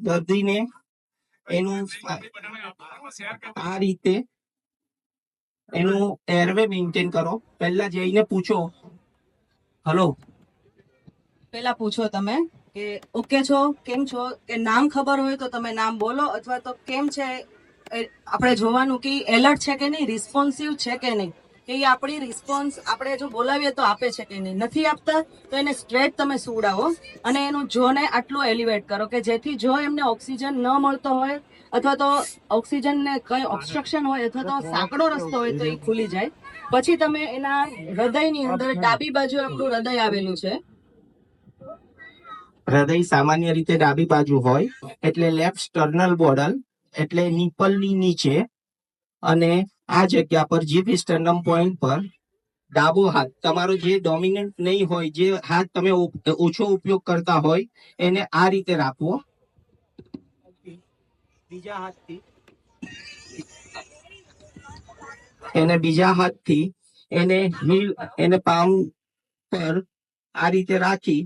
દર્દીને એનું આ રીતે એનું એરવે મેન્ટેન કરો. પહેલા જઈને પૂછો. હલો. પહેલા પૂછો તમે કે ઓકે છો, કેમ છો? કે નામ ખબર હોય તો તમે નામ બોલો અથવા તો કેમ છે આપણે જોવાનું કે એલર્ટ છે કે નહીં રિસ્પોન્સિવ છે કે નહીં, કે એ આપણી રિસ્પોન્સ આપણે જો બોલાવીએ તો આપે છે કે નહીં. નથી આપતા, તો એને સ્ટ્રેટ તમે સુવડાવો અને એનું જોને આટલું એલિવેટ કરો કે જેથી જો એમને ઓક્સિજન ન મળતો હોય અથવા તો ઓક્સિજનને કઈ ઓબ્સ્ટ્રક્શન હોય અથવા તો સાંકડો રસ્તો હોય તો એ ખુલી જાય. પછી તમે એના હૃદયની અંદર ડાબી બાજુ આપણું હૃદય આવેલું છે. હૃદય સામાન્ય રીતે ડાબી બાજુ હોય, એટલે લેફ્ટ સ્ટર્નલ બોર્ડર એટલે નિપલની નીચે અને આ જગ્યા પર જીભ સ્ટર્નમ પોઈન્ટ પર ડાબો હાથ તમારો જે ડોમિનન્ટ નહીં હોય જે હાથ તમે ઓછો ઉપયોગ કરતા હોય એને આ રીતે રાખવો. બીજા હાથથી. એને બીજા હાથથી એને હીલ એને પામ પર આ રીતે રાખી.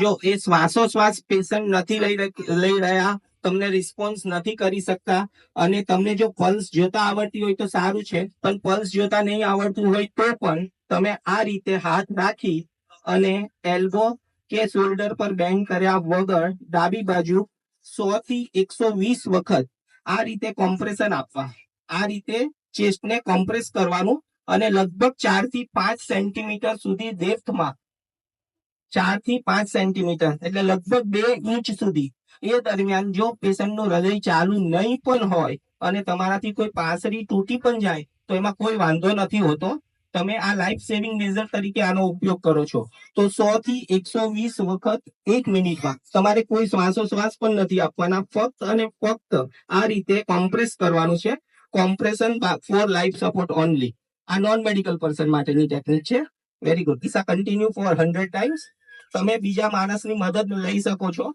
જો એ શ્વાસો શ્વાસ પેશન્ટ નથી લઈ લઈ રહ્યા તમને રિસ્પોન્સ નથી કરી શકતા અને તમને જો પલ્સ જોતા આવડતી હોય તો સારું છે. પણ પલ્સ જોતા નહીં આવડતું હોય તો પણ તમે આ રીતે હાથ રાખી અને એલ્બો કે શોલ્ડર પર બેન્ડ કર્યા વગર ડાબી બાજુ સો થી એકસો વીસ વખત આ રીતે કોમ્પ્રેશન આપવા. આ રીતે ચેસ્ટને કોમ્પ્રેસ કરવાનું અને લગભગ ચારથી પાંચ સેન્ટીમીટર સુધી ડેપ્થમાં ચારથી પાંચ સેન્ટીમીટર એટલે લગભગ બે ઇંચ સુધી. એ દરમિયાન જો પેશન્ટનું હૃદય ચાલુ નહીં પણ હોય અને તમારાથી કોઈ પાસરી તૂટી પણ જાય, તો એમાં કોઈ વાંધો નથી હોતો. તમે આ લાઈફ સેવિંગ મેઝર તરીકે આનો ઉપયોગ કરો છો. તો સો થી એકસો વીસ વખત એક મિનિટમાં તમારે કોઈ શ્વાસોશ્વાસ પણ નથી આપવાના. ફક્ત અને ફક્ત આ રીતે કોમ્પ્રેસ કરવાનું છે. Compression for life support only આ નોન મેડિકલ પર્સન માટેની ટેકનિક છે. Very good this continue for hundred times તમે બીજા માણસની મદદ લઈ શકો છો.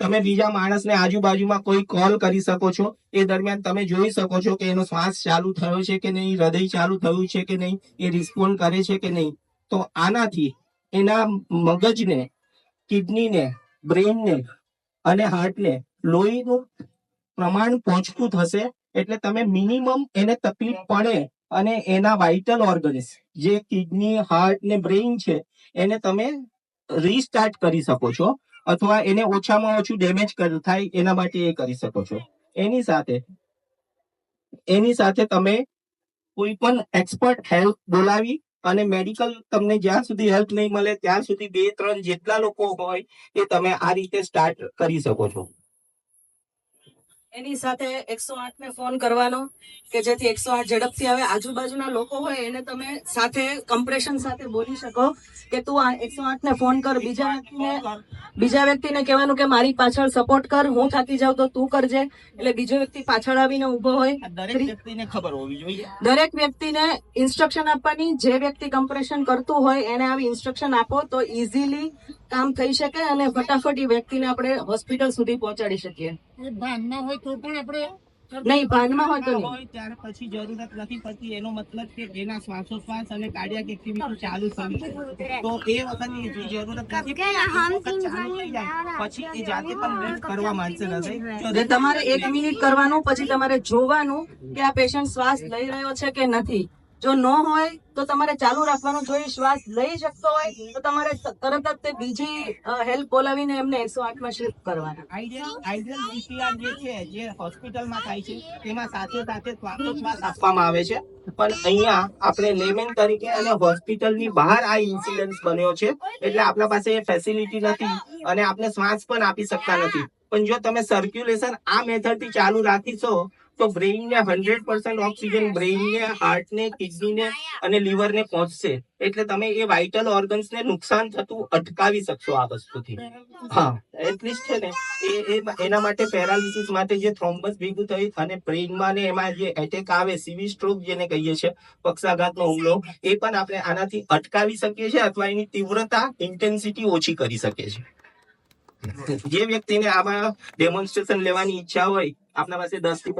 તમે બીજા માણસને આજુબાજુમાં કોઈ કોલ કરી શકો છો. એ દરમિયાન તમે જોઈ શકો છો કે એનો શ્વાસ ચાલુ થયો છે કે નહીં, હૃદય ચાલુ થયું છે કે નહીં, એ રિસ્પોન્ડ કરે છે કે નહીં. તો આનાથી એના મગજને, કિડનીને, બ્રેઇનને અને હાર્ટને લોહીનું પ્રમાણ પહોંચતું થશે એટલે તમે મિનિમમ એને તકલીફ પડે અને એના વાઇટલ ઓર્ગન્સ જે કિડની, હાર્ટ ને બ્રેઇન છે એને તમે રીસ્ટાર્ટ કરી શકો છો અથવા એને ઓછામાં ઓછું ડેમેજ થાય એના માટે એ કરી શકો છો. એની સાથે એની સાથે તમે કોઈ પણ એક્સપર્ટ હેલ્પ બોલાવી અને મેડિકલ તમને જ્યાં સુધી હેલ્પ નહીં મળે, ત્યાં સુધી બે, ત્રણ જેટલા લોકો હોય એ તમે આ રીતે સ્ટાર્ટ કરી શકો છો. એની સાથે એકસો આઠ ને ફોન કરવાનો કે જેથી એકસો આઠ ઝડપથી આવે. આજુબાજુના લોકો હોય એને તમે સાથે કમ્પ્રેશન સાથે બોલી શકો કે તું આ એકસો આઠ ને ફોન કર. બીજા વ્યક્તિને બીજા વ્યક્તિને કહેવાનું કે મારી પાછળ સપોર્ટ કર. હું થાકી જાઉં તો તું કરજે. એટલે બીજો વ્યક્તિ પાછળ આવીને ઊભો હોય. દરેક વ્યક્તિને ખબર હોવી જોઈએ. દરેક વ્યક્તિને ઇન્સ્ટ્રક્શન આપવાની. જે વ્યક્તિ કમ્પ્રેશન કરતું હોય એને આવી ઇન્સ્ટ્રક્શન આપો તો ઇઝીલી કામ થઈ શકે અને ફટાફટ એ વ્યક્તિને આપણે હોસ્પિટલ સુધી પહોંચાડી શકીએ. એ ભાનમાં હોય તો પણ આપણે નહીં ભાનમાં હોય તો હોય ત્યારે પછી જરૂરત નથી પડતી. એનો મતલબ કે એના શ્વાસોશ્વાસ અને કાર્ડિયાક એક્ટિવિટી ચાલુ છે. તો એ વખતે એટલી જરૂરત નથી પણ એક વખત ચાલુ થઈ જાય. પછી એ જાતે પણ બ્રેક કરવા માંડશે હૃદય તમારે એક મિનિટ કરવાનું પછી તમારે જોવાનું કે આ પેશન્ટ શ્વાસ લઈ રહ્યો છે કે નથી. જો ન હોય, તો તમારે ચાલુ રાખવાનું જો શ્વાસ લઈ શકતો હોય, તો તમારે તરત જ તે બીજી હેલ્પ બોલાવીને એમને એકસો આઠમાં શિફ્ટ કરવાના. છે આપવામાં આવે છે. પણ અહીંયા આપણે લેમેન તરીકે અને હોસ્પિટલની બહાર આ ઇન્સિડન્સ બન્યો છે. એટલે આપણા પાસે ફેસિલિટી નથી અને આપણે શ્વાસ પણ આપી શકતા નથી. પણ જો તમે સર્ક્યુલેશન આ મેથડથી ચાલુ રાખીશો તો બ્રેઇનને હંડ્રેડ પર્સન્ટ ઓક્સિજન બ્રેઇનને હાર્ટને કિડનીને અને લીવરને પહોંચશે. એટલે તમે એ વાઇટલ ઓર્ગન્સને નુકસાન થતું અટકાવી શકશો આ વસ્તુથી. હા એટલીસ્ટ છે ને, એ એના માટે પેરાલિસિસ માટે જે થ્રોમ્બસ ભેગું થયું અને બ્રેઇનમાં ને એમાં જે એટેક આવે સીવી સ્ટ્રોક જેને કહીએ છીએ પક્ષાઘાતનો હુમલો, એ પણ આપણે આનાથી અટકાવી શકીએ છીએ અથવા એની તીવ્રતા ઇન્ટેન્સિટી ઓછી કરી શકીએ છીએ. જે વ્યક્તિને આમાં ડેમોન્સ્ટ્રેશન લેવાની ઈચ્છા હોય આપણા પાસે દસથી